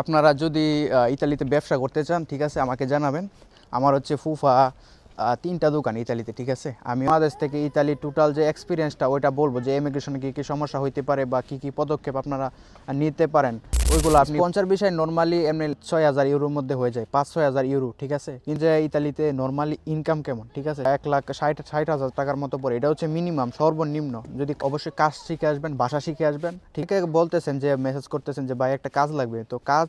আপনারা যদি ইতালিতে ব্যবসা করতে চান, ঠিক আছে, আমাকে জানাবেন। আমার হচ্ছে ফুফা তিনটা দোকান ইতালিতে, ঠিক আছে। আমি বাংলাদেশ থেকে ইতালি টোটাল যে এক্সপিরিয়েন্সটা ওইটা বলব যে ইমিগ্রেশনে কী কী সমস্যা হইতে পারে বা কী কী পদক্ষেপ আপনারা নিতে পারেন। ওইগুলো আপনি পঞ্চাশ বিষয় নর্মালি এমনি ছয় হাজার ইউরোর মধ্যে হয়ে যায় পাঁচ ছয় হাজার ইউরো ঠিক আছে? কিন্তু ইতালিতে নর্মালি ইনকাম কেমন ঠিক আছে? এক লাখ ষাট ষাট হাজার টাকার মতো পড়ে এটা হচ্ছে মিনিমাম সর্বনিম্ন। যদি অবশ্যই কাজ শিখে আসবেন ভাষা শিখে আসবেন ঠিক আছে? বলতেছেন যে মেসেজ করতেছেন যে ভাই একটা কাজ লাগবে। তো কাজ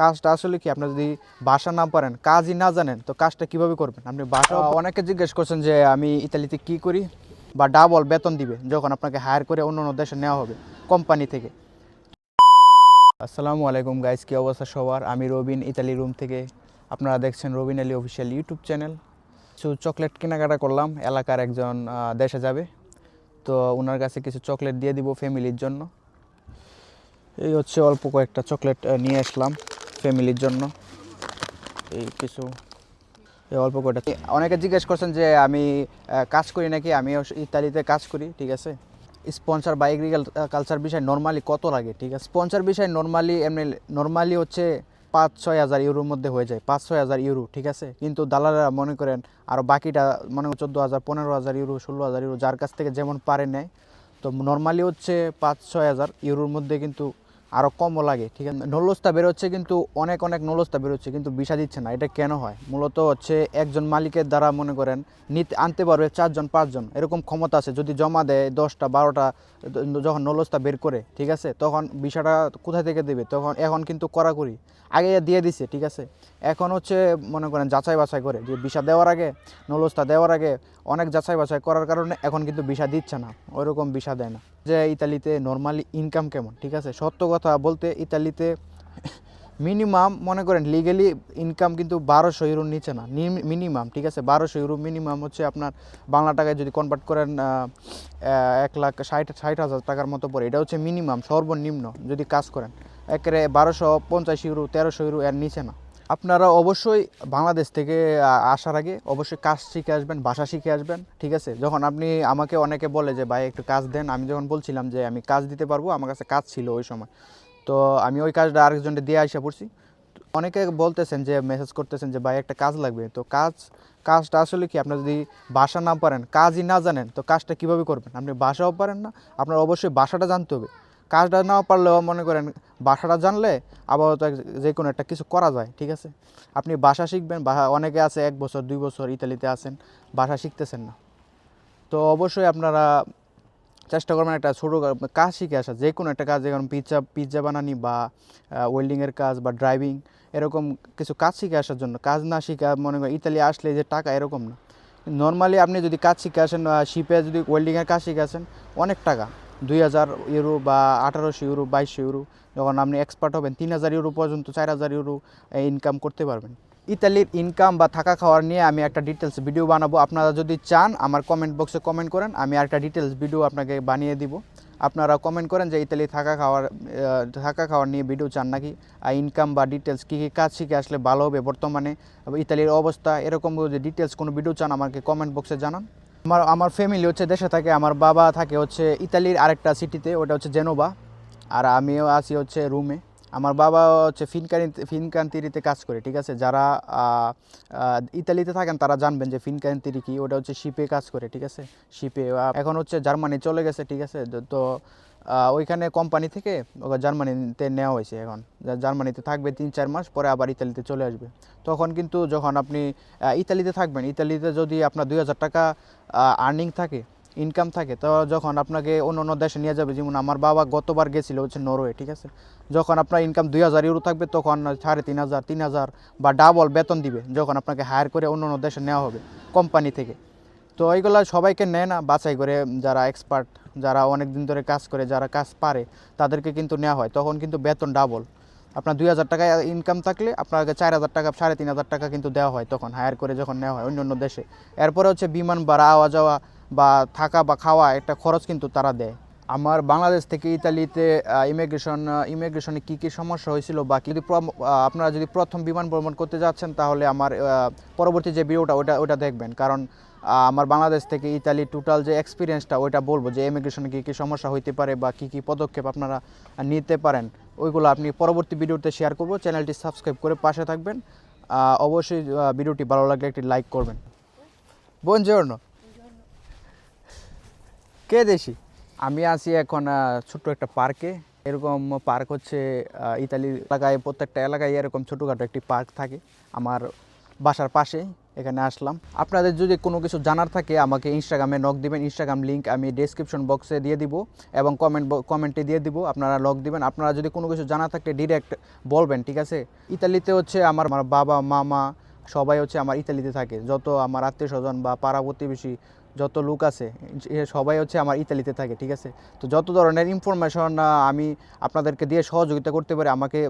কাজটা আসলে কি আপনি যদি ভাষা না পারেন কাজই না জানেন তো কাজটা কীভাবে করবেন? আপনি ভাষা অনেকে জিজ্ঞেস করছেন যে আমি ইতালিতে কি করি? বা ডাবল বেতন দিবে যখন আপনাকে হায়ার করে অন্য অন্য দেশে নেওয়া হবে কোম্পানি থেকে। আসসালামু আলাইকুম গাইজ কি অবস্থা সবার? আমি রবিন, ইতালি রুম থেকে। আপনারা দেখছেন Robin Ali official YouTube channel. কিছু চকলেট কেনাকাটা করলাম, এলাকার একজন দেশে যাবে। তো ওনার কাছে কিছু চকলেট দিয়ে দিব ফ্যামিলির জন্য। এই হচ্ছে অল্প কয়েকটা চকলেট নিয়ে আসলাম ফ্যামিলির জন্য। এই কিছু, এই অল্প কয়টা অনেকে জিজ্ঞেস করছেন যে আমি কাজ করি নাকি? আমি ইতালিতে কাজ করি, ঠিক আছে? স্পন্সর বা এগ্রিকালচার বিষয় নর্মালি কত লাগে, ঠিক আছে? স্পন্সার বিষয় নর্মালি এমনি নর্মালি হচ্ছে পাঁচ, ছয় হাজার ইউরোর মধ্যে হয়ে যায়, পাঁচ, ছয় হাজার ইউরো, ঠিক আছে? কিন্তু দালালরা মনে করেন আর বাকিটা মনে চোদ্দ হাজার, পনেরো হাজার ইউরো, ষোলো হাজার ইউরো, যার কাছ থেকে যেমন পারে নেয়, তো নর্মালি হচ্ছে পাঁচ, ছয় হাজার ইউরোর মধ্যে কিন্তু আরও কমও লাগে, ঠিক আছে? নলস্তা বেরোচ্ছে কিন্তু অনেক অনেক নলস্তা বেরোচ্ছে, কিন্তু বিষা দিচ্ছে না। এটা কেন হয়? মূলত হচ্ছে একজন মালিকের দ্বারা মনে করেন, নিতে, আনতে পারবে চারজন, পাঁচজন, এরকম ক্ষমতা আছে। যদি জমা দেয় দশটা, বারোটা, যখন নলস্তা বের করে, ঠিক আছে? তখন বিষাটা কোথায় থেকে দেবে? তখন, এখন কিন্তু কড়াকড়ি। আগে দিয়ে দিছে, ঠিক আছে? এখন হচ্ছে মনে করেন যাচাই বাছাই করে, যে বিষা দেওয়ার আগে, নলস্তা দেওয়ার আগে অনেক যাচাই বাছাই করার কারণে এখন কিন্তু বিষা দিচ্ছে না ওইরকম বিষা দেয় না। যে ইতালিতে নর্মালি ইনকাম কেমন, ঠিক আছে? সত্য কথা বলতে ইতালিতে মিনিমাম মনে করেন লিগেলি ইনকাম কিন্তু বারোশো ইউরোর নিচে না মিনিমাম ঠিক আছে? বারোশো ইউরো মিনিমাম হচ্ছে আপনার বাংলা টাকায় যদি কনভার্ট করেন এক লাখ ষাট ষাট হাজার টাকার মতো পড়ে এটা হচ্ছে মিনিমাম সর্বনিম্ন যদি কাজ করেন। একেবারে বারোশো পঞ্চাশ ইউরো তেরোশো ইউরো এর নিচে না। আপনারা অবশ্যই বাংলাদেশ থেকে আসার আগে অবশ্যই কাজ শিখে আসবেন ভাষা শিখে আসবেন, ঠিক আছে? যখন আপনি আমাকে অনেকে বলে যে, ভাই, একটু কাজ দেন, আমি যখন বলছিলাম যে, আমি কাজ দিতে পারব, আমার কাছে কাজ ছিল ওই সময়। তো আমি ওই কাজটা আরেকজনকে দিয়ে আসা পড়ছি। অনেকে বলতেছেন যে, মেসেজ করতেছেন যে, ভাই, একটা কাজ লাগবে। তো কাজ, কাজটা আসলে কি আপনি যদি ভাষা না পারেন, কাজই না জানেন, তো কাজটা কীভাবে করবেন? আপনি ভাষাও পারেন না, আপনার অবশ্যই ভাষাটা জানতে হবে। কাজটা না পারলেও মনে করেন ভাষাটা জানলে আপাতত যে কোনো একটা কিছু করা যায়, ঠিক আছে? আপনি বাসা শিখবেন ভাষা অনেকে আছে এক বছর, দুই বছর ইতালিতে আছেন, বাসা শিখতেছেন না। তো অবশ্যই আপনারা চেষ্টা করবেন একটা ছোটো কাজ শিখে আসা, যে কোনো একটা কাজ, যেমন পিৎজা পিৎজা বানানি বা ওয়েল্ডিংয়ের কাজ বা ড্রাইভিং এরকম কিছু কাজ শিখে আসার জন্য। কাজ না শিখে মনে করেন ইতালি আসলে যে টাকা এরকম না। নর্মালি আপনি যদি কাজ শিখে আসেন শিপে যদি ওয়েল্ডিংয়ের কাজ শিখে আসেন, অনেক টাকা। দুই হাজার ইউরো বা আঠারোশো ইউরো, বাইশশো ইউরো, যখন আপনি এক্সপার্ট হবেন, তিন হাজার ইউরো পর্যন্ত চার হাজার ইউরো ইনকাম করতে পারবেন। ইতালির ইনকাম বা থাকা খাওয়ার নিয়ে আমি একটা ডিটেলস ভিডিও বানাবো। আপনারা যদি চান, আমার কমেন্ট বক্সে কমেন্ট করেন, আমি একটা ডিটেলস ভিডিও আপনাকে বানিয়ে দিব। আপনারা কমেন্ট করেন যে ইতালি থাকা খাওয়ার থাকা খাওয়ার নিয়ে ভিডিও চান নাকি, আর ইনকাম বা ডিটেলস কী কী কাজ শিখে আসলে ভালো হবে বর্তমানে ইতালির অবস্থা এরকম যে ডিটেলস কোনো ভিডিও চান, আমাকে কমেন্ট বক্সে জানান। আমার আমার ফ্যামিলি হচ্ছে দেশে থাকে, আমার বাবা থাকে হচ্ছে ইতালির আরেকটা সিটিতে ওটা হচ্ছে জেনোবা আর আমিও আছি হচ্ছে রুমে আমার বাবা হচ্ছে ফিনকানি ফিনকান্তিরিতে কাজ করে, ঠিক আছে? যারা ইতালিতে থাকেন, তারা জানবেন যে ফিনকান্তিরি কি, ওটা হচ্ছে শিপে কাজ করে, ঠিক আছে? শিপে এখন হচ্ছে জার্মানি চলে গেছে, ঠিক আছে? তো- ওইখানে কোম্পানি থেকে ওকে জার্মানিতে নেওয়া হয়েছে এখন। জার্মানিতে থাকবে তিন চার মাস, পরে আবার ইতালিতে চলে আসবে। তখন কিন্তু যখন আপনি ইতালিতে থাকবেন, ইতালিতে যদি আপনার দুই হাজার টাকা আর্নিং থাকে ইনকাম থাকে, তো যখন আপনাকে অন্য অন্য দেশে নিয়ে যাবে, যেমন আমার বাবা গতবার গেছিল হচ্ছে নরওয়ে, ঠিক আছে? যখন আপনার ইনকাম দুই হাজার ইউরো থাকবে, তখন সাড়ে তিন হাজার তিন হাজার বা ডাবল বেতন দিবে, যখন আপনাকে হায়ার করে অন্য অন্য দেশে নেওয়া হবে কোম্পানি থেকে। তো এইগুলো সবাইকে নেয় না, বাছাই করে যারা এক্সপার্ট যারা অনেক দিন ধরে কাজ করে, যারা কাজ পারে, তাদেরকে কিন্তু নেওয়া হয়। তখন কিন্তু বেতন ডাবল আপনার দুই হাজার টাকা ইনকাম থাকলে আপনাকে চার হাজার টাকা, সাড়ে তিন হাজার টাকা কিন্তু দেওয়া হয় তখন হায়ার করে যখন নেওয়া হয় অন্য অন্য দেশে। এরপরে হচ্ছে বিমান ভাড়া আওয়া যাওয়া বা থাকা বা খাওয়া, একটা খরচ কিন্তু তারা দেয়। আমার বাংলাদেশ থেকে ইতালিতে ইমিগ্রেশন ইমিগ্রেশনে কী কী সমস্যা হয়েছিল বা যদি আপনারা যদি প্রথম বিমান ভ্রমণ করতে যাচ্ছেন তাহলে আমার পরবর্তী যে ভিডিওটা ওটা ওটা দেখবেন। কারণ আমার বাংলাদেশ থেকে ইতালি টোটাল যে এক্সপিরিয়েন্সটা ওইটা বলব যে ইমিগ্রেশনে কী কী সমস্যা হইতে পারে বা কী কী পদক্ষেপ আপনারা নিতে পারেন ওইগুলো আপনি পরবর্তী ভিডিওতে শেয়ার করব। চ্যানেলটি সাবস্ক্রাইব করে পাশে থাকবেন। অবশ্যই ভিডিওটি ভালো লাগলে একটি লাইক করবেন। বঞ্জর্ণ কে দেশি? আমি আছি এখন ছোট্ট একটা পার্কে। এরকম পার্ক হচ্ছে আহ, ইতালি এলাকায় প্রত্যেকটা এলাকায় এরকম ছোটোখাটো একটি পার্ক থাকে। আমার বাসার পাশেই। এখানে আসলাম। আপনাদের যদি কোনো কিছু জানার থাকে, আমাকে ইনস্টাগ্রামে নক দিবেন। ইনস্টাগ্রাম লিঙ্ক আমি ডেসক্রিপশন বক্সে দিয়ে দিব এবং কমেন্ট কমেন্টে দিয়ে দিব। আপনারা লক দিবেন। আপনারা যদি কোনো কিছু জানা থাকলে ডিরেক্ট বলবেন, ঠিক আছে? ইতালিতে হচ্ছে আমার আমার বাবা, মামা সবাই হচ্ছে আমার ইতালিতে থাকে। যত আমার আত্মীয় স্বজন বা পাড়া প্রতিবেশী যত লোক আছে সবাই হচ্ছে আমার ইতালিতে থাকে, ঠিক আছে? তো যত ধরনের ইনফরমেশন আমি আপনাদেরকে দিয়ে সহযোগিতা করতে পারি, আমাকে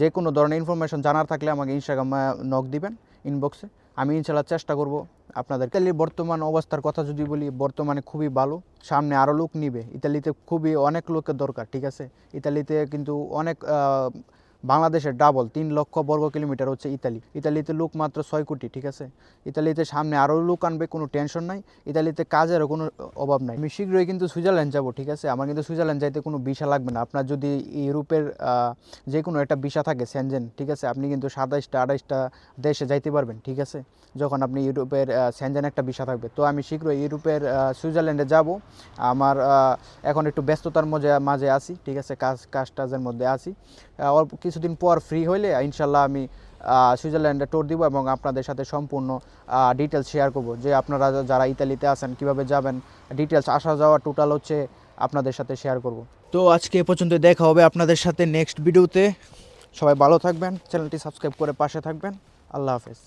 যে কোনো ধরনের ইনফরমেশন জানার থাকলে আমাকে ইনস্টাগ্রামে নক দিবেন ইনবক্সে আমি ইনশাল্লাহ চেষ্টা করব আপনাদের ইতালির বর্তমান অবস্থার কথা যদি বলি, বর্তমানে খুবই ভালো। সামনে আরও লোক নিবে। ইতালিতে খুবই অনেক লোকের দরকার, ঠিক আছে? ইতালিতে কিন্তু অনেক বাংলাদেশের ডাবল তিন লক্ষ বর্গ কিলোমিটার হচ্ছে ইতালি। ইতালিতে লোক মাত্র ছয় কোটি, ঠিক আছে? ইতালিতে সামনে আরও লোক আনবে, কোনো টেনশন নাই। ইতালিতে কাজেরও কোনো অভাব নাই। আমি শীঘ্রই কিন্তু সুইজারল্যান্ড যাব, ঠিক আছে? আমার কিন্তু সুইজারল্যান্ড যাইতে কোনো ভিসা লাগবে না। আপনার যদি ইউরোপের যে কোনো একটা ভিসা থাকে, সেনজেন, ঠিক আছে? আপনি কিন্তু সাতাইশটা আঠাইশটা দেশে যাইতে পারবেন, ঠিক আছে? যখন আপনি ইউরোপের সেনজেন একটা ভিসা থাকবে। তো আমি শীঘ্রই ইউরোপের সুইজারল্যান্ডে যাব। আমার এখন একটু ব্যস্ততার মাঝে মাঝে আছি, ঠিক আছে? কাজ কাজ টাজের মধ্যে আছি। অল্প কিছুদিন পর ফ্রি হইলে, ইনশাল্লাহ আমি সুইজারল্যান্ডে টোর দিব এবং আপনাদের সাথে সম্পূর্ণ ডিটেলস শেয়ার করব যে আপনারা যারা ইতালিতে আছেন, কীভাবে যাবেন ডিটেলস আসা যাওয়া টোটাল হচ্ছে আপনাদের সাথে শেয়ার করব। তো আজকে এ পর্যন্ত দেখা হবে আপনাদের সাথে নেক্সট ভিডিওতে সবাই ভালো থাকবেন চ্যানেলটি সাবস্ক্রাইব করে পাশে থাকবেন। আল্লাহ হাফেজ।